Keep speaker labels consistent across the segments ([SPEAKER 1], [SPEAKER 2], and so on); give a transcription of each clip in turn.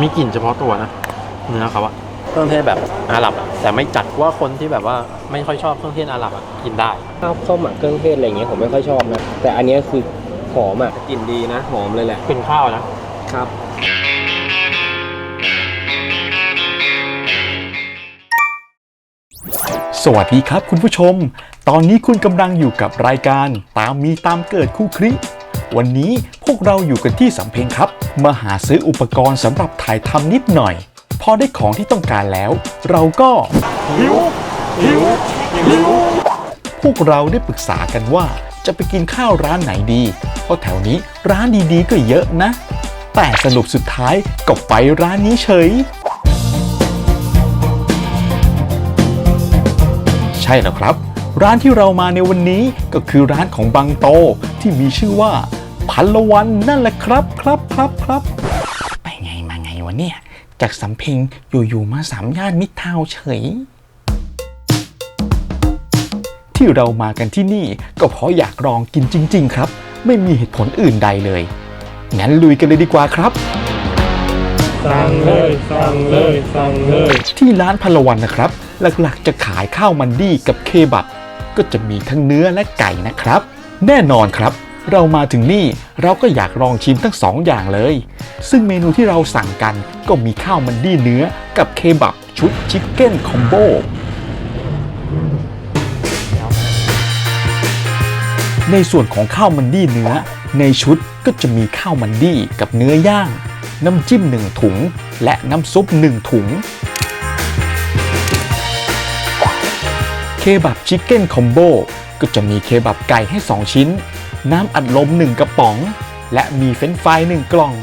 [SPEAKER 1] มีกลิ่นเฉพาะตัวนะเนื้อเขาอะเครื่องเทศแบบอาหรับอะแต่ไม่จัดว่าคนที่แบบว่าไม่ค่อยชอบเครื่องเทศอาหรับอะกินได้
[SPEAKER 2] ข้าวข้าวหมักเครื่องเทศอะไรอย่างเงี้ยผมไม่ค่อยชอบนะ แต่อันเนี้ยคือหอมอะกลิ่นดีนะหอมเลยแหละ
[SPEAKER 1] เป็นข้าวนะ
[SPEAKER 2] ครับ
[SPEAKER 3] สวัสดีครับคุณผู้ชม ตอนนี้คุณกำลังอยู่กับรายการตามมีตามเกิดคู่คริ วันนี้พวกเราอยู่กันที่สำเพ็งครับ มาหาซื้ออุปกรณ์สำหรับถ่ายทำนิดหน่อย พอได้ของที่ต้องการแล้ว เราก็หิวหิวหิวพวกเราได้ปรึกษากันว่าจะไปกินข้าวร้านไหนดี เพราะแถวนี้ร้านดีๆก็เยอะนะ แต่สรุปสุดท้ายก็ไปร้านนี้เฉย ใช่แล้วครับ ร้านที่เรามาในวันนี้ก็คือร้านของบังโตที่มีชื่อว่า พันละวันนั่นแหละครับครับครับครับ ไปไงมาไงวะเนี่ย จากสำเพ็งอยู่ๆมาสามย่านมิตรทาวน์เฉย ที่เรามากันที่นี่ก็เพราะอยากลองกินจริง ๆ ครับ ไม่มีเหตุผลอื่นใดเลย งั้นลุยกันเลยดีกว่าครับ
[SPEAKER 4] สั่งเลยสั่งเลยสั่งเลย
[SPEAKER 3] ที่ร้านพลวันนะครับ หลักๆจะขายข้าวมันดี้กับเคบับ ก็จะมีทั้งเนื้อและไก่นะครับ แน่นอนครับ เรามาถึงนี่เราก็อยากลองชิมทั้งสองอย่างเลย ซึ่งเมนูที่เราสั่งกันก็มีข้าวมันดี้เนื้อกับเคบับชุดชิคเก้นคอมโบในส่วนของข้าวมันดี้เนื้อ ในชุดก็จะมีข้าวมันดี้กับเนื้อย่าง น้ำจิ้มหนึ่งถุง และน้ำซุปหนึ่งถุง เคบับชิคเก้นคอมโบก็จะมีเคบับไก่ให้ 2 ชิ้น น้ำอัดลม 1 กระป๋อง และมีเฟรนฟราย1กล่อง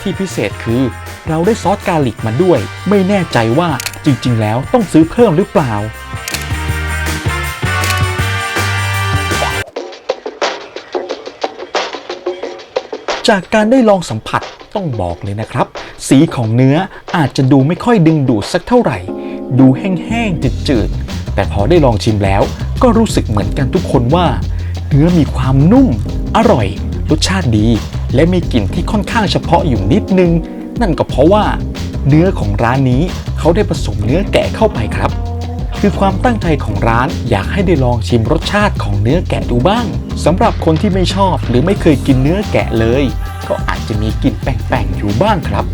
[SPEAKER 3] ที่พิเศษคือเราได้ซอสกาลิกมาด้วย ไม่แน่ใจว่าจริง ๆ แล้วต้องซื้อเพิ่มหรือเปล่า จากการได้ลองสัมผัสต้องบอกเลยนะครับ สีของเนื้ออาจจะดูไม่ค่อยดึงดูดสักเท่าไหร่ ดูแห้งๆจืดๆแต่พอได้ลองชิมแล้ว ก็รู้สึกเหมือนกันทุกคนว่า เนื้อมีความนุ่ม อร่อย รสชาติดี และมีกลิ่นที่ค่อนข้างเฉพาะอยู่นิดนึง นั่นก็เพราะว่า เนื้อของร้านนี้เขาได้ผสมเนื้อแกะเข้าไปครับ คือความตั้งใจของร้านอยากให้ได้ลองชิมรสชาติของเนื้อแกะดูบ้างสำหรับคนที่ไม่ชอบหรือไม่เคยกินเนื้อแกะเลย ก็อาจจะมีกลิ่นแปลงๆอยู่บ้างครับ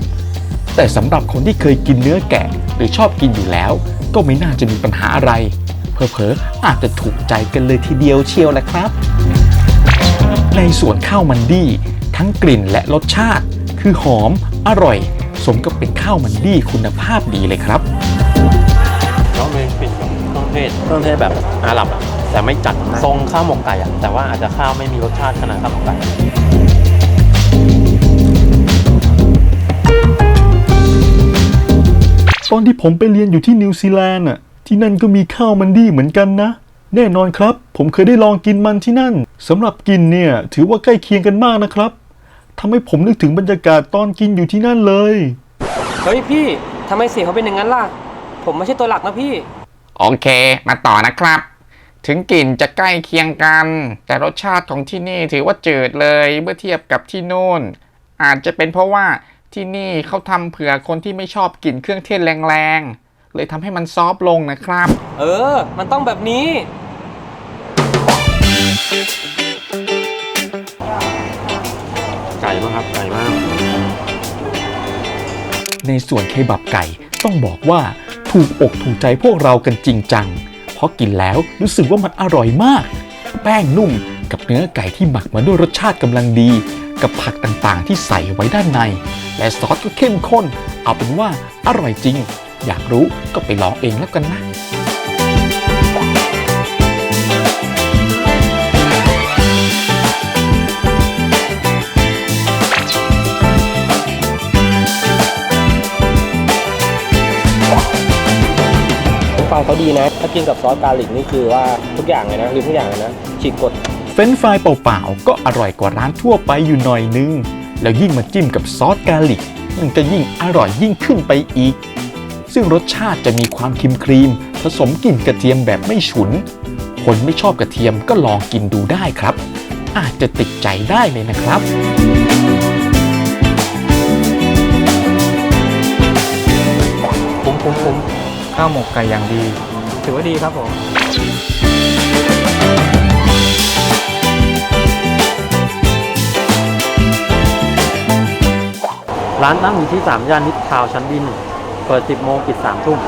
[SPEAKER 3] แต่สำหรับคนที่เคยกินเนื้อแกะหรือชอบกินอยู่แล้ว ก็ไม่น่าจะมีปัญหาอะไร เพอๆอาจจะถูกใจกันเลยทีเดียวเชียวแหละครับ ในส่วนข้าวมันดี้ทั้งกลิ่นและรสชาติ คือหอมอร่อย สมกับเป็นข้าวมันดี้คุณภาพดีเลยครับ
[SPEAKER 1] แล้วมีกลิ่นแบบเครื่องเทศเครื่องเทศแบบอาหรับอะแต่ไม่จัดทรงข้าวหมกไก่อะแต่ว่าอาจจะข้าวไม่มีรสชาติขนาดข้าวหมกไก่
[SPEAKER 3] ตอนที่ผมไปเรียนอยู่ที่นิวซีแลนด์น่ะ ที่นั่นก็มีข้าวมันดี้เหมือนกันนะ แน่นอนครับ ผมเคยได้ลองกินมันที่นั่นสำหรับกินเนี่ยถือว่าใกล้เคียงกันมากนะครับทำให้ผมนึกถึงบรรยากาศตอนกินอยู่ที่นั่นเลย
[SPEAKER 2] เฮ้ยพี่ทำไมเสียงเขาเป็นอย่างนั้นล่ะ ผมไม่ใช่ตัวหลักนะพี่
[SPEAKER 5] โอเค มาต่อนะครับ ถึงกลิ่นจะใกล้เคียงกัน แต่รสชาติของที่นี่ถือว่าจืดเลยเมื่อเทียบกับที่โน่น อาจจะเป็นเพราะว่าที่นี่เขาทำเผื่อคนที่ไม่ชอบกลิ่นเครื่องเทศแรงๆ เลยทำให้มันซอฟต์ลงนะครับ
[SPEAKER 2] เออ มันต้องแบบนี้
[SPEAKER 1] ไก่มากครับ ไก่มาก
[SPEAKER 3] ในส่วนเคบับไก่ต้องบอกว่าถูกอกถูกใจพวกเรากันจริงจัง เพราะกินแล้วรู้สึกว่ามันอร่อยมาก แป้งนุ่มกับเนื้อไก่ที่หมักมาด้วยรสชาติกำลังดี กับผักต่างๆที่ใส่ไว้ด้านใน และซอสก็เข้มข้น เอาเป็นว่าอร่อยจริง อยากรู้ก็ไปลองเองแล้วกันนะ
[SPEAKER 2] ผมฟังเขาดีนะ ถ้ากินกับซอสกาลิกนี่คือว่าทุกอย่างเลยนะหรือทุกอย่างเลยนะฉีกกด
[SPEAKER 3] เฟรนช์ฟรายเปล่าๆ ก็อร่อยกว่าร้านทั่วไปอยู่หน่อยนึง แล้วยิ่งมาจิ้มกับซอสกาลิก มันจะยิ่งอร่อยยิ่งขึ้นไปอีก ซึ่งรสชาติจะมีความครีมครีม ผสมกลิ่นกระเทียมแบบไม่ฉุน คนไม่ชอบกระเทียมก็ลองกินดูได้ครับ อาจจะติดใจได้เลยนะครับ
[SPEAKER 2] คุ้มคุ้มคุ้มข้าวหมกไก่อย่างดี ถือว่าดีครับผม
[SPEAKER 1] ร้านตั้งอยู่ที่สามย่านนิดทาวชั้นดีหนึ่ง เปิด 10 โมงปิด 3 ทุ่ม